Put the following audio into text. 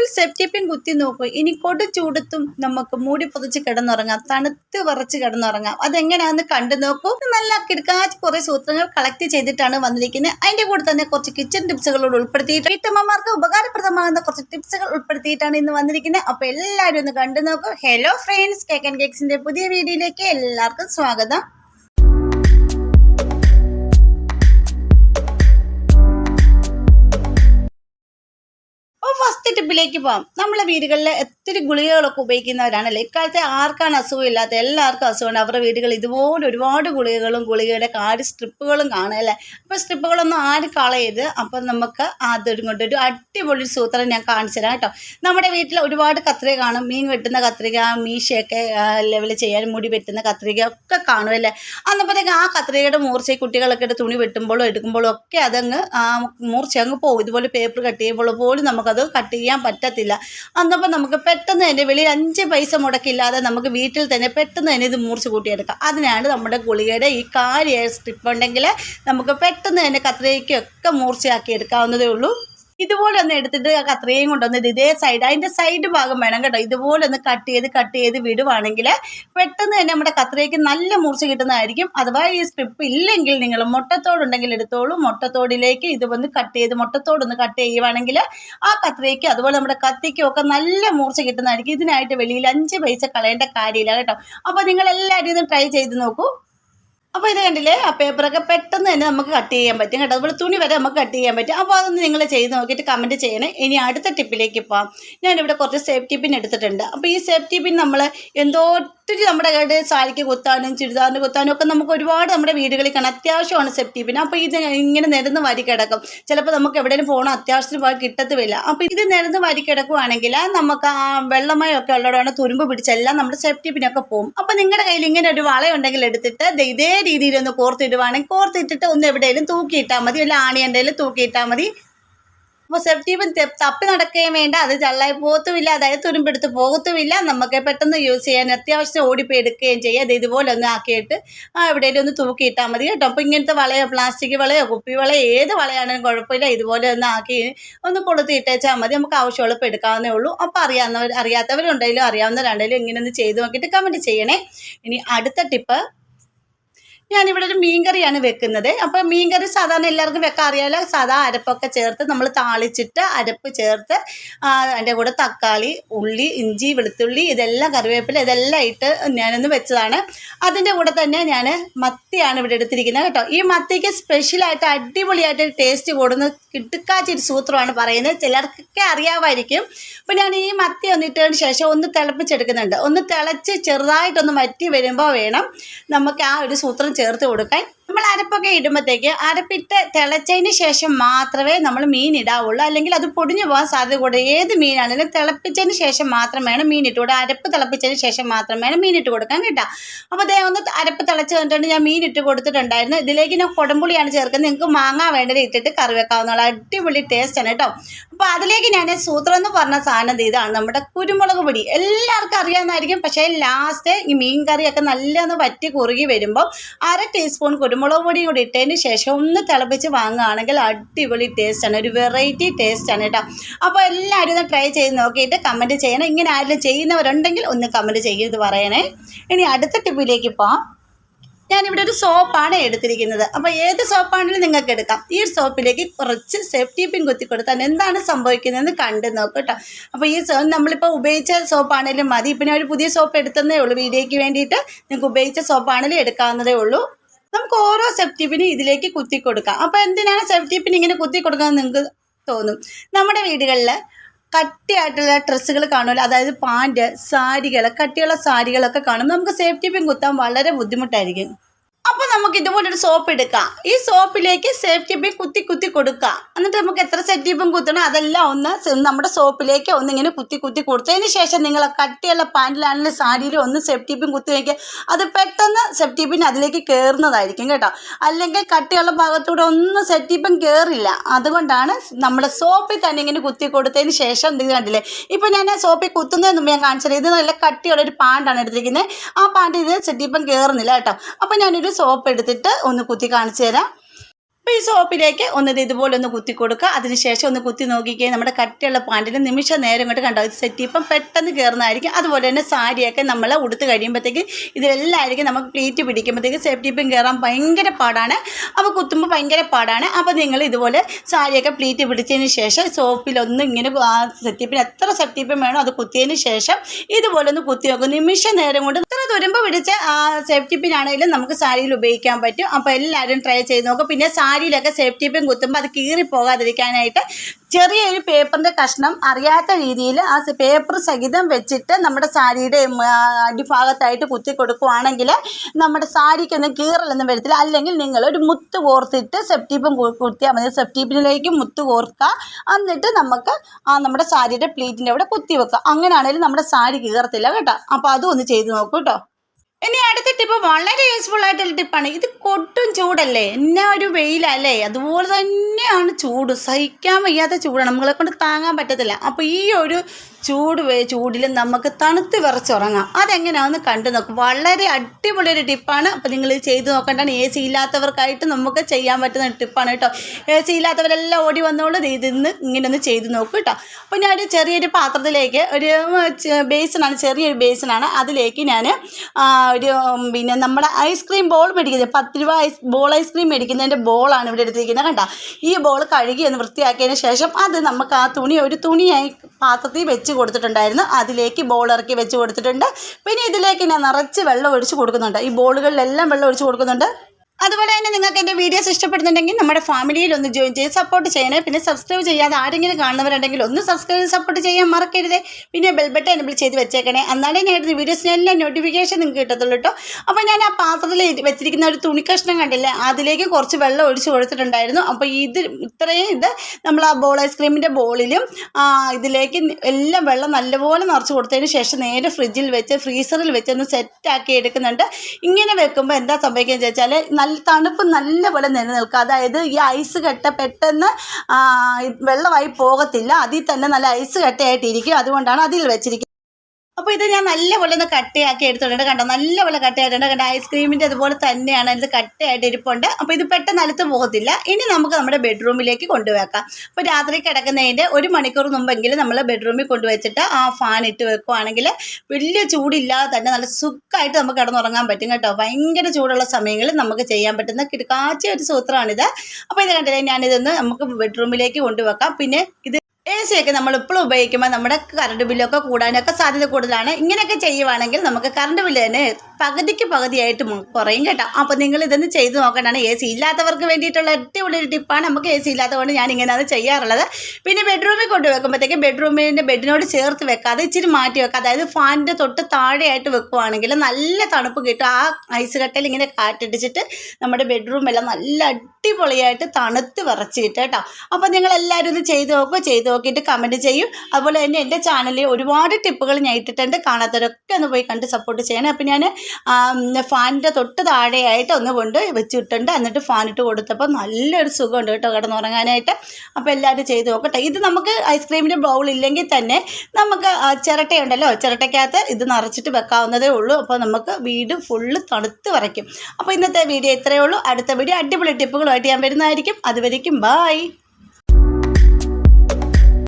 അപ്പോൾ സെപ്റ്റിപ്പിൻ കുത്തി നോക്കൂ. ഇനി കൊടു ചൂടത്തും നമുക്ക് മൂടി പൊതിച്ച് കിടന്നുറങ്ങാം. തണുത്ത് വിറച്ച് കിടന്നുറങ്ങാം. അതെങ്ങനെയാണെന്ന് കണ്ടു നോക്കൂ. നല്ല കിടക്കാച്ച് കുറേ സൂത്രങ്ങൾ കളക്ട് ചെയ്തിട്ടാണ് വന്നിരിക്കുന്നത്. അതിന്റെ കൂടെ തന്നെ കുറച്ച് കിച്ചൺ ടിപ്സുകളോട് ഉൾപ്പെടുത്തിയിട്ട് വീട്ടമ്മമാർക്ക് ഉപകാരപ്രദമാകുന്ന കുറച്ച് ടിപ്സുകൾ ഉൾപ്പെടുത്തിയിട്ടാണ് ഇന്ന് വന്നിരിക്കുന്നത്. അപ്പോൾ എല്ലാവരും ഒന്ന് കണ്ടു നോക്കൂ. ഹലോ ഫ്രണ്ട്സ് കേക്ക് ആൻഡ് കേക്സിന്റെ പുതിയ വീഡിയോയിലേക്ക് എല്ലാവർക്കും സ്വാഗതം. ടിപ്പിലേക്ക് പോകാം നമ്മളെ വീടുകളിൽ ഒത്തിരി ഗുളികകളൊക്കെ ഉപയോഗിക്കുന്നവരാണല്ലേ ഇക്കാലത്തെ ആർക്കാണ് അസുഖമില്ലാത്ത എല്ലാവർക്കും അസുഖമുണ്ട് അവരുടെ വീടുകളിൽ ഇതുപോലെ ഒരുപാട് ഗുളികകളും ഗുളികയുടെ കാട് സ്ട്രിപ്പുകളും കാണും അല്ലേ? അപ്പോൾ സ്ട്രിപ്പുകളൊന്നും ആരും കളയരുത്. അപ്പം നമുക്ക് അതും കൊണ്ട് ഒരു അടിപൊളി സൂത്രം ഞാൻ കാണിച്ചു തരാം കേട്ടോ. നമ്മുടെ വീട്ടിൽ ഒരുപാട് കത്രിക കാണും. മീൻ വെട്ടുന്ന കത്രിക മീശയൊക്കെ ലെവൽ ചെയ്യാൻ മുടി വെട്ടുന്ന കത്രിക ഒക്കെ കാണും അല്ലേ? അന്നപ്പോഴത്തേക്ക് ആ കത്രികയുടെ മൂർച്ച കുട്ടികളൊക്കെ എടുത്ത് തുണി വെട്ടുമ്പോഴും എടുക്കുമ്പോഴും ഒക്കെ അതങ്ങ് ആ മൂർച്ച അങ്ങ് പോകും ഇതുപോലെ പേപ്പർ കട്ട് ചെയ്യുമ്പോൾ പോലും നമുക്കത് കട്ട് പറ്റത്തില്ല. അന്നപ്പോൾ നമുക്ക് പെട്ടെന്ന് തന്നെ വെളിയിൽ അഞ്ച് പൈസ മുടക്കില്ലാതെ നമുക്ക് വീട്ടിൽ തന്നെ പെട്ടെന്ന് തന്നെ ഇത് മൂർച്ച കൂട്ടിയെടുക്കാം. അതിനാണ് നമ്മുടെ ഗുളികയുടെ ഈ കാലിയ സ്ട്രിപ്പ് ഉണ്ടെങ്കിൽ നമുക്ക് പെട്ടെന്ന് തന്നെ കത്രികയ്ക്കൊക്കെ മൂർച്ചയാക്കി എടുക്കാവുന്നതേ ഉള്ളൂ. ഇതുപോലെ ഒന്ന് എടുത്തിട്ട് അത്രയും കത്രികയും കൊണ്ടുവന്ന് ഇത് സൈഡ് അതിന്റെ സൈഡ് ഭാഗം വേണം കേട്ടോ. ഇതുപോലെ ഒന്ന് കട്ട് ചെയ്ത് കട്ട് ചെയ്ത് വിടുവാണെങ്കിൽ പെട്ടെന്ന് തന്നെ നമ്മുടെ കത്രയ്ക്ക് നല്ല മൂർച്ച കിട്ടുന്നതായിരിക്കും. അഥവാ ഈ സ്ട്രിപ്പ് ഇല്ലെങ്കിൽ നിങ്ങൾ മുട്ടത്തോടുണ്ടെങ്കിൽ എടുത്തോളൂ. മുട്ടത്തോടിലേക്ക് ഇത് വന്ന് കട്ട് ചെയ്ത് മുട്ടത്തോടൊന്ന് കട്ട് ചെയ്യുവാണെങ്കിൽ ആ കത്രയ്ക്ക് അതുപോലെ നമ്മുടെ കത്തിക്കും ഒക്കെ നല്ല മൂർച്ച കിട്ടുന്നതായിരിക്കും. ഇതിനായിട്ട് വെളിയിൽ അഞ്ച് പൈസ കളയേണ്ട കാര്യമില്ല കേട്ടോ. അപ്പോൾ നിങ്ങൾ എല്ലാവരും ഇത് ട്രൈ ചെയ്ത് നോക്കൂ. അപ്പോൾ ഇത് കണ്ടില്ലേ? ആ പേപ്പറൊക്കെ പെട്ടെന്ന് തന്നെ നമുക്ക് കട്ട് ചെയ്യാൻ പറ്റും കേട്ടോ. അതുപോലെ തുണി വരെ നമുക്ക് കട്ട് ചെയ്യാൻ പറ്റും. അപ്പോൾ അതൊന്ന് നിങ്ങൾ ചെയ്ത് നോക്കിയിട്ട് കമന്റ് ചെയ്യണേ. ഇനി അടുത്ത ടിപ്പിലേക്ക് പോകാം ഞാനിവിടെ കുറച്ച് സേഫ്റ്റി പിൻ എടുത്തിട്ടുണ്ട്. അപ്പോൾ ഈ സേഫ്റ്റി പിൻ നമ്മൾ എന്തോ ഒത്തിരി നമ്മുടെ കയ്യിൽ സാരിക്ക് കുത്താനും ചുരിദാറിന് കുത്താനും ഒക്കെ നമുക്ക് ഒരുപാട് നമ്മുടെ വീടുകളിൽ കാണാൻ അത്യാവശ്യമാണ് സേഫ്റ്റി പിൻ അപ്പോൾ ഇത് ഇങ്ങനെ നിരന്ന് വരി കിടക്കും. ചിലപ്പോൾ നമുക്ക് എവിടെയും പോകണം അത്യാവശ്യത്തിന് പോയി കിട്ടത്തുമില്ല. അപ്പോൾ ഇത് നിരന്ന് വരി കിടക്കുവാണെങ്കിൽ നമുക്ക് ആ വെള്ളമയൊക്കെ ഉള്ളതാണ് തുരുമ്പ് പിടിച്ചെല്ലാം നമ്മുടെ സേഫ്റ്റി പിന്നൊക്കെ പോകും അപ്പോൾ നിങ്ങളുടെ കയ്യിൽ ഇങ്ങനെ ഒരു വളയുണ്ടെങ്കിൽ എടുത്തിട്ട് ഇതേ രീതിയിൽ ഒന്ന് കോർത്തിടുവാണെങ്കിൽ കോർത്തിട്ടിട്ട് ഒന്ന് എവിടെയെങ്കിലും തൂക്കിയിട്ടാൽ മതി. വല്ല ആണിയന്റെയിൽ തൂക്കിയിട്ടാൽ മതി. അപ്പോൾ സെപ്റ്റീവൻ തപ്പി നടക്കുകയും വേണ്ട. അത് ചള്ളായി പോകത്തുമില്ല അതായത് തുരുമ്പെടുത്ത് പോകത്തുമില്ല. നമുക്ക് പെട്ടെന്ന് യൂസ് ചെയ്യാൻ അത്യാവശ്യം ഓടിപ്പോയി എടുക്കുകയും ചെയ്യാം. അത് ഇതുപോലെ ഒന്ന് ആക്കിയിട്ട് ആ എവിടെയെങ്കിലും ഒന്ന് തൂക്കിയിട്ടാൽ മതി കേട്ടോ. അപ്പോൾ ഇങ്ങനത്തെ വളയോ പ്ലാസ്റ്റിക് വളയോ കുപ്പി വളയോ ഏത് വളയാണെങ്കിലും കുഴപ്പമില്ല. ഇതുപോലെ ഒന്ന് ആക്കി ഒന്ന് കൊളുത്തി ഇട്ടേച്ചാൽ മതി. നമുക്ക് ആവശ്യമുള്ളപ്പോൾ എടുക്കാവുന്നേ ഉള്ളൂ. അപ്പോൾ അറിയാവുന്നവർ അറിയാത്തവരുണ്ടെങ്കിലും അറിയാവുന്നവരുണ്ടെങ്കിലും ഇങ്ങനെ ഒന്ന് ചെയ്ത് നോക്കിയിട്ട് കമന്റ് ചെയ്യണേ. ഇനി അടുത്ത ടിപ്പ് ഞാനിവിടെ ഒരു മീൻകറിയാണ് വെക്കുന്നത്. അപ്പോൾ മീൻകറി സാധാരണ എല്ലാവർക്കും വെക്കാൻ അറിയാമല്ലോ സാധാ അരപ്പൊക്കെ ചേർത്ത് നമ്മൾ താളിച്ചിട്ട് അരപ്പ് ചേർത്ത് അതിന്റെ കൂടെ തക്കാളി ഉള്ളി ഇഞ്ചി വെളുത്തുള്ളി ഇതെല്ലാം കറിവേപ്പില ഇതെല്ലാം ഇട്ട് ഞാനൊന്ന് വെച്ചതാണ്. അതിന്റെ കൂടെ തന്നെ ഞാൻ മത്തിയാണ് ഇവിടെ എടുത്തിരിക്കുന്നത് കേട്ടോ. ഈ മത്തിക്ക് സ്പെഷ്യലായിട്ട് അടിപൊളിയായിട്ട് ടേസ്റ്റ് കൂടുന്ന കിട്ടുക്കാച്ചൊരു സൂത്രമാണ് പറയുന്നത്. ചിലർക്കൊക്കെ അറിയാമായിരിക്കും. അപ്പോൾ ഞാൻ ഈ മത്തി ഒന്ന് ഇട്ടതിന് ശേഷം ഒന്ന് തിളപ്പിച്ചെടുക്കുന്നുണ്ട്. ഒന്ന് തിളച്ച് ചെറുതായിട്ടൊന്ന് വറ്റി വരുമ്പോൾ വേണം നമുക്ക് ആ ഒരു സൂത്രം ചേർത്ത് കൊടുക്കാൻ നമ്മൾ അരപ്പൊക്കെ ഇടുമ്പോഴത്തേക്ക് അരപ്പിട്ട് തിളച്ചതിന് ശേഷം മാത്രമേ നമ്മൾ മീൻ ഇടാവുള്ളൂ. അല്ലെങ്കിൽ അത് പൊടിഞ്ഞു പോകാൻ സാധ്യത കൂടുതൽ. ഏത് മീനാണെങ്കിലും തിളപ്പിച്ചതിന് ശേഷം മാത്രം വേണം മീൻ ഇട്ട് കൊടുക്കുക അരപ്പ് തിളപ്പിച്ചതിന് ശേഷം മാത്രം വേണം മീൻ ഇട്ട് കൊടുക്കാൻ കേട്ടോ. അപ്പോൾ അതേ ഒന്ന് അരപ്പ് തിളച്ച് വന്നിട്ടുണ്ട്. ഞാൻ മീൻ ഇട്ട് കൊടുത്തിട്ടുണ്ടായിരുന്നു. ഇതിലേക്ക് ഞാൻ കുടംപുളിയാണ് ചേർക്കുന്നത്. നിങ്ങൾക്ക് മാങ്ങ വേണ്ടത് ഇട്ടിട്ട് കറി വെക്കാവുന്നുള്ള അടിപൊളി ടേസ്റ്റാണ് കേട്ടോ. അപ്പോൾ അതിലേക്ക് ഞാൻ സൂത്രം എന്ന് പറഞ്ഞ സാധനം ഇത് ഇതാണ്. നമ്മുടെ കുരുമുളക് പൊടി. എല്ലാവർക്കും അറിയാവുന്നതായിരിക്കും. പക്ഷേ ലാസ്റ്റ് ഈ മീൻ കറിയൊക്കെ നല്ലൊന്ന് വറ്റി കുറുകി വരുമ്പോൾ അര ടീസ്പൂൺ കുരുമുളക് പൊടി കൂടി ഇട്ടതിന് ശേഷം ഒന്ന് തിളപ്പിച്ച് വാങ്ങുകയാണെങ്കിൽ അടിപൊളി ടേസ്റ്റാണ് ഒരു വെറൈറ്റി ടേസ്റ്റാണ് കേട്ടോ. അപ്പോൾ എല്ലാവരും ഒന്ന് ട്രൈ ചെയ്ത് നോക്കിയിട്ട് കമന്റ് ചെയ്യണം. ഇങ്ങനെ ആരെങ്കിലും ചെയ്യുന്നവരുണ്ടെങ്കിൽ ഒന്ന് കമന്റ് ചെയ്യരുത് പറയണേ. ഇനി അടുത്ത ടിപ്പിലേക്ക് പോവാം. ഞാനിവിടെ ഒരു സോപ്പാണ് എടുത്തിരിക്കുന്നത്. അപ്പോൾ ഏത് സോപ്പാണെങ്കിലും നിങ്ങൾക്ക് എടുക്കാം. ഈ സോപ്പിലേക്ക് കുറച്ച് സേഫ്റ്റി പിൻ കുത്തി കൊടുത്താൽ എന്താണ് സംഭവിക്കുന്നതെന്ന് കണ്ട് നോക്കും കേട്ടോ. അപ്പോൾ ഈ സോ നമ്മളിപ്പോൾ ഉപയോഗിച്ച സോപ്പാണെങ്കിലും മതി. പിന്നെ ഒരു പുതിയ സോപ്പ് എടുത്തതേ ഉള്ളൂ. വീഡിയോയ്ക്ക് വേണ്ടിയിട്ട് നിങ്ങൾക്ക് ഉപയോഗിച്ച സോപ്പാണെങ്കിലും എടുക്കാവുന്നതേ ഉള്ളൂ. നമുക്ക് ഓരോ സെപ്റ്റിപ്പിനും ഇതിലേക്ക് കുത്തി കൊടുക്കാം. അപ്പോൾ എന്തിനാണ് സെപ്റ്റിപ്പിന് ഇങ്ങനെ കുത്തി കൊടുക്കുന്നത് നിങ്ങൾക്ക് തോന്നും? നമ്മുടെ വീടുകളിൽ കട്ടിയായിട്ടുള്ള ഡ്രസ്സുകൾ കാണുമല്ലോ? അതായത് പാന്റ് സാരികൾ കട്ടിയുള്ള സാരികളൊക്കെ കാണും. നമുക്ക് സേഫ്റ്റി പിൻ കുത്താൻ വളരെ ബുദ്ധിമുട്ടായിരിക്കും. നമുക്ക് ഇതുപോലൊരു സോപ്പ് എടുക്കാം. ഈ സോപ്പിലേക്ക് സേഫ്റ്റി പിൻ കുത്തി കുത്തി കൊടുക്കാം. എന്നിട്ട് നമുക്ക് എത്ര സെഫ്റ്റി പിൻ കുത്തണം അതെല്ലാം ഒന്ന് നമ്മുടെ സോപ്പിലേക്ക് ഒന്നിങ്ങനെ കുത്തി കുത്തി കൊടുത്തതിന് ശേഷം നിങ്ങൾ കട്ടിയുള്ള പാന്റിലാണെങ്കിലും സാരിയിലും ഒന്ന് സേഫ്റ്റി പിൻ കുത്തി വയ്ക്കുക അത് പെട്ടെന്ന് സേഫ്റ്റി പിൻ അതിലേക്ക് കയറുന്നതായിരിക്കും കേട്ടോ. അല്ലെങ്കിൽ കട്ടിയുള്ള ഭാഗത്തൂടെ ഒന്നും സേഫ്റ്റി പിൻ കയറില്ല അതുകൊണ്ടാണ് നമ്മുടെ സോപ്പിൽ തന്നെ ഇങ്ങനെ കുത്തി കൊടുത്തതിന് ശേഷം നിങ്ങൾ കണ്ടില്ലേ? ഇപ്പോൾ ഞാൻ സോപ്പിൽ കുത്തുന്നതിന് ഞാൻ കാണിച്ചത് ഇത് നല്ല കട്ടിയുള്ള ഒരു പാന്റാണ് എടുത്തിരിക്കുന്നത്. ആ പാന്റ് ഇത് സെറ്റിപ്പം കയറുന്നില്ല കേട്ടോ. അപ്പോൾ ഞാനൊരു സോപ്പ് എടുത്തിട്ട് ഒന്ന് കുത്തി കാണിച്ചു തരാം. അപ്പോൾ ഈ സോപ്പിലേക്ക് ഒന്ന് ഇത് ഇതുപോലെ ഒന്ന് കുത്തി കൊടുക്കുക. അതിനുശേഷം ഒന്ന് കുത്തി നോക്കിക്കേ നമ്മുടെ കട്ടിയുള്ള പാന്റിൽ നിമിഷ നേരം കൊണ്ട് കണ്ടോ? ഇത് സെറ്റ് ഇപ്പം പെട്ടെന്ന് കയറുന്നതായിരിക്കും അതുപോലെ തന്നെ സാരിയൊക്കെ നമ്മൾ ഉടുത്ത് കഴിയുമ്പോഴത്തേക്ക് ഇതിലെല്ലാമായിരിക്കും നമുക്ക് പ്ലീറ്റ് പിടിക്കുമ്പോഴത്തേക്ക് സേഫ്റ്റി പിൻ കയറാൻ ഭയങ്കര പാടാണ്. അപ്പോൾ കുത്തുമ്പോൾ ഭയങ്കര പാടാണ്. അപ്പോൾ നിങ്ങൾ ഇതുപോലെ സാരിയൊക്കെ പ്ലീറ്റ് പിടിച്ചതിന് ശേഷം സോപ്പിലൊന്ന് ഇങ്ങനെ സെറ്റിപ്പിന് എത്ര സെറ്റിപ്പും വേണോ അത് കുത്തിയതിന് ശേഷം ഇതുപോലെ ഒന്ന് കുത്തി നോക്കും. നിമിഷ നേരം കൊണ്ട് ഇത്ര തുരുമ്പ് പിടിച്ച സേഫ്റ്റി പിൻ ആണെങ്കിലും നമുക്ക് സാരിയിൽ ഉപയോഗിക്കാൻ പറ്റും. അപ്പോൾ എല്ലാവരും ട്രൈ ചെയ്ത് നോക്കും. പിന്നെ സാരിയിലൊക്കെ സേഫ്റ്റി പിൻ കുത്തുമ്പോൾ അത് കീറി പോകാതിരിക്കാനായിട്ട് ചെറിയൊരു പേപ്പറിന്റെ കഷ്ണം അറിയാത്ത രീതിയിൽ ആ പേപ്പർ സഹിതം വെച്ചിട്ട് നമ്മുടെ സാരിയുടെ അടിഭാഗത്തായിട്ട് കുത്തി കൊടുക്കുവാണെങ്കിൽ നമ്മുടെ സാരിക്കൊന്നും കീറലൊന്നും വരത്തില്ല. അല്ലെങ്കിൽ നിങ്ങൾ ഒരു മുത്ത് കോർത്തിട്ട് സെപ്റ്റീപ്പും കുത്തിയാൽ മതി. സെപ്റ്റീപ്പിനിലേക്ക് മുത്ത് കോർക്കുക. എന്നിട്ട് നമുക്ക് ആ നമ്മുടെ സാരിയുടെ പ്ലീറ്റിന്റെ അവിടെ കുത്തി വെക്കുക. അങ്ങനെയാണെങ്കിലും നമ്മുടെ സാരി കീറത്തില്ല കേട്ടോ. അപ്പോൾ അതും ഒന്ന് ചെയ്ത് നോക്കൂ കേട്ടോ. ഇനി അടുത്ത ടിപ്പ് വളരെ യൂസ്ഫുൾ ആയിട്ടുള്ള ടിപ്പാണ് ഇത് കൊട്ടും ചൂടല്ലേ? എന്നാ ഒരു വെയിലല്ലേ? അതുപോലെ തന്നെയാണ് ചൂട്. സഹിക്കാൻ വയ്യാത്ത ചൂടാണ്. നമ്മളെ കൊണ്ട് താങ്ങാൻ പറ്റത്തില്ല. അപ്പോൾ ഈ ഒരു ചൂട് ചൂടിൽ നമുക്ക് തണുത്ത് വിറച്ചുറങ്ങാം അതെങ്ങനെയാണെന്ന് കണ്ടു നോക്കും. വളരെ അടിപൊളി ഒരു ടിപ്പാണ്. അപ്പോൾ നിങ്ങൾ ചെയ്ത് നോക്കേണ്ടതാണ്. എ സി ഇല്ലാത്തവർക്കായിട്ട് നമുക്ക് ചെയ്യാൻ പറ്റുന്ന ടിപ്പാണ് കേട്ടോ. എ സി ഇല്ലാത്തവരെല്ലാം ഓടി വന്നോളൂ. ഇതിന്ന് ഇങ്ങനെ ഒന്ന് ചെയ്ത് നോക്കും കേട്ടോ. അപ്പോൾ ഞാനൊരു ചെറിയൊരു പാത്രത്തിലേക്ക് ഒരു ബേസിനാണ്. ചെറിയൊരു ബേസിനാണ്. അതിലേക്ക് ഞാൻ ഒരു പിന്നെ നമ്മുടെ ഐസ്ക്രീം ബോൾ മേടിക്കുന്നത്. പത്ത് രൂപ ഐസ് ബോൾ ഐസ്ക്രീം മേടിക്കുന്നതിന്റെ ബോളാണ് ഇവിടെ എടുത്തിരിക്കുന്നത് കണ്ടോ. ഈ ബോൾ കഴുകി ഒന്ന് വൃത്തിയാക്കിയതിന് ശേഷം അത് നമുക്ക് ആ തുണി ഒരു തുണിയായി പാത്രത്തിൽ വെച്ച് കൊടുത്തിട്ടുണ്ടായിരുന്നു. അതിലേക്ക് ബോൾ ഇറക്കി വെച്ച് കൊടുത്തിട്ടുണ്ട്. പിന്നെ ഇതിലേക്ക് ഞാൻ നിറച്ച് വെള്ളം ഒഴിച്ച് കൊടുക്കുന്നുണ്ട്. ഈ ബോളുകളിലെല്ലാം വെള്ളം ഒഴിച്ച് കൊടുക്കുന്നുണ്ട്. അതുപോലെ തന്നെ നിങ്ങൾക്ക് എന്റെ വീഡിയോസ് ഇഷ്ടപ്പെടുന്നുണ്ടെങ്കിൽ നമ്മുടെ ഫാമിലിയിൽ ഒന്ന് ജോയിൻ ചെയ്ത് സപ്പോർട്ട് ചെയ്യണേ. പിന്നെ സബ്സ്ക്രൈബ് ചെയ്യാതെ ആരെങ്കിലും കാണുന്നവരുണ്ടെങ്കിൽ ഒന്ന് സബ്സ്ക്രൈബ് സപ്പോർട്ട് ചെയ്യാൻ മറക്കരുത്. പിന്നെ ബെൽ ബട്ടൺ എനബിൾ ചെയ്ത് വെച്ചേക്കണേ. എന്നാലേ ഞാൻ ഇടുന്ന വീഡിയോസിനെല്ലാം നോട്ടിഫിക്കേഷൻ നിങ്ങൾക്ക് കിട്ടത്തുള്ളൂ കേട്ടോ അപ്പോൾ ഞാൻ ആ പാത്രത്തിൽ വെച്ചിരിക്കുന്ന ഒരു തുണി കഷ്ണം കണ്ടില്ലേ? അതിലേക്ക് കുറച്ച് വെള്ളം ഒഴിച്ച് കൊടുത്തിട്ടുണ്ടായിരുന്നു. അപ്പോൾ ഇത് ഇത്രയും ഇത് നമ്മൾ ആ ബോൾ ഐസ്ക്രീമിന്റെ ബോളിലും ഇതിലേക്ക് എല്ലാം വെള്ളം നല്ലപോലെ നിറച്ച് കൊടുത്തതിന് ശേഷം നേരെ ഫ്രിഡ്ജിൽ വെച്ച് ഫ്രീസറിൽ വെച്ച് ഒന്ന് സെറ്റാക്കി എടുക്കുന്നുണ്ട്. ഇങ്ങനെ വെക്കുമ്പോൾ എന്താ സംഭവിക്കുക എന്ന് വെച്ചാൽ നല്ല തണുപ്പ് നല്ലപോലെ നിലനിൽക്കുക അതായത് ഈ ഐസ് കട്ട പെട്ടെന്ന് വെള്ളമായി പോകത്തില്ല. അതിൽ തന്നെ നല്ല ഐസ് കട്ടയായിട്ടിരിക്കും. അതുകൊണ്ടാണ് അതിൽ വെച്ചിരിക്കുന്നത്. അപ്പോൾ ഇത് ഞാൻ നല്ലപോലെ ഒന്ന് കട്ടയാക്കി എടുത്തിട്ടുണ്ട് കണ്ടോ? നല്ലപോലെ കട്ടയായിട്ടുണ്ട് കണ്ടോ? ഐസ്ക്രീമിന്റെ അതുപോലെ തന്നെയാണ് ഇത് കട്ടയായിട്ട് ഇരിപ്പുണ്ട്. അപ്പോൾ ഇത് പെട്ടെന്ന് അലുത്ത് പോകത്തില്ല. ഇനി നമുക്ക് നമ്മുടെ ബെഡ്റൂമിലേക്ക് കൊണ്ടുവെക്കാം. അപ്പോൾ രാത്രി കിടക്കുന്നതിന്റെ ഒരു മണിക്കൂർ മുമ്പെങ്കിലും നമ്മൾ ബെഡ്റൂമിൽ കൊണ്ടുവച്ചിട്ട് ആ ഫാൻ ഇട്ട് വെക്കുവാണെങ്കിൽ വലിയ ചൂടില്ലാതെ തന്നെ നല്ല സുഖമായിട്ട് നമുക്ക് കിടന്നുറങ്ങാൻ പറ്റും കേട്ടോ. ഭയങ്കര ചൂടുള്ള സമയങ്ങളിൽ നമുക്ക് ചെയ്യാൻ പറ്റുന്ന കിടക്കാച്ച ഒരു സൂത്രമാണിത്. അപ്പോൾ ഇത് കണ്ടില്ലേ? ഞാനിതൊന്ന് നമുക്ക് ബെഡ്റൂമിലേക്ക് കൊണ്ടുവെക്കാം. പിന്നെ ഇത് എ ഒക്കെ നമ്മൾ ഇപ്പോഴും ഉപയോഗിക്കുമ്പോൾ നമ്മുടെ കറണ്ട് ബില്ലൊക്കെ കൂടാനൊക്കെ സാധ്യത കൂടുതലാണ്. ഇങ്ങനെയൊക്കെ ചെയ്യുവാണെങ്കിൽ നമുക്ക് കറണ്ട് ബില്ല് തന്നെ പകുതിക്ക് പകുതിയായിട്ട് കുറയും കേട്ടോ. അപ്പോൾ നിങ്ങൾ ഇതൊന്ന് ചെയ്ത് നോക്കേണ്ടതാണ്. എ സി ഇല്ലാത്തവർക്ക് വേണ്ടിയിട്ടുള്ള അടിപൊളി ഒരു ടിപ്പാണ് നമുക്ക് എ സി ഇല്ലാത്തതുകൊണ്ട് ഞാൻ ഇങ്ങനെ അത് ചെയ്യാറുള്ളത്. പിന്നെ ബെഡ്റൂമിൽ കൊണ്ടുവെക്കുമ്പോഴത്തേക്കും ബെഡ്റൂമിന്റെ ബെഡിനോട് ചേർത്ത് വെക്കാതെ ഇച്ചിരി മാറ്റി വെക്കുക അതായത് ഫാനിന്റെ തൊട്ട് താഴെയായിട്ട് വെക്കുവാണെങ്കിൽ നല്ല തണുപ്പ് കിട്ടും. ആ ഐസ് കട്ടയിൽ ഇങ്ങനെ കാറ്റടിച്ചിട്ട് നമ്മുടെ ബെഡ്റൂം എല്ലാം നല്ല അടിപൊളിയായിട്ട് തണുത്ത് വിറച്ചിട്ട് കേട്ടോ. അപ്പോൾ നിങ്ങൾ എല്ലാവരും ഇത് ചെയ്ത് നോക്കുക ചെയ്ത് നോക്കിയിട്ട് കമന്റ് ചെയ്യും. അതുപോലെ തന്നെ എന്റെ ചാനലിൽ ഒരുപാട് ടിപ്പുകൾ ഞാൻ ഇട്ടിട്ടുണ്ട്. കാണാത്തവരൊക്കെ ഒന്ന് പോയി കണ്ട് സപ്പോർട്ട് ചെയ്യണം. അപ്പോൾ ഞാൻ ഫാനിന്റെ തൊട്ട് താഴെയായിട്ട് ഒന്ന് കൊണ്ട് വെച്ചിട്ടുണ്ട്. എന്നിട്ട് ഫാൻ ഇട്ട് കൊടുത്തപ്പോൾ നല്ലൊരു സുഖമുണ്ട് കേട്ടോ കിടന്നുറങ്ങാനായിട്ട്. അപ്പോൾ എല്ലാവരും ചെയ്ത് നോക്കട്ടെ. ഇത് നമുക്ക് ഐസ്ക്രീമിന്റെ ബൗൾ ഇല്ലെങ്കിൽ തന്നെ നമുക്ക് ചിരട്ടയുണ്ടല്ലോ. ചിരട്ടയ്ക്കകത്ത് ഇത് നിറച്ചിട്ട് വെക്കാവുന്നതേ ഉള്ളൂ. അപ്പോൾ നമുക്ക് വീട് ഫുള്ള് തണുത്ത് വരയ്ക്കും. അപ്പോൾ ഇന്നത്തെ വീഡിയോ ഇത്രയേ ഉള്ളൂ. അടുത്ത വീഡിയോ അടിപൊളി ടിപ്പുകളുമായിട്ട് ഞാൻ വരുന്നതായിരിക്കും. അതുവരേക്കും ബായ്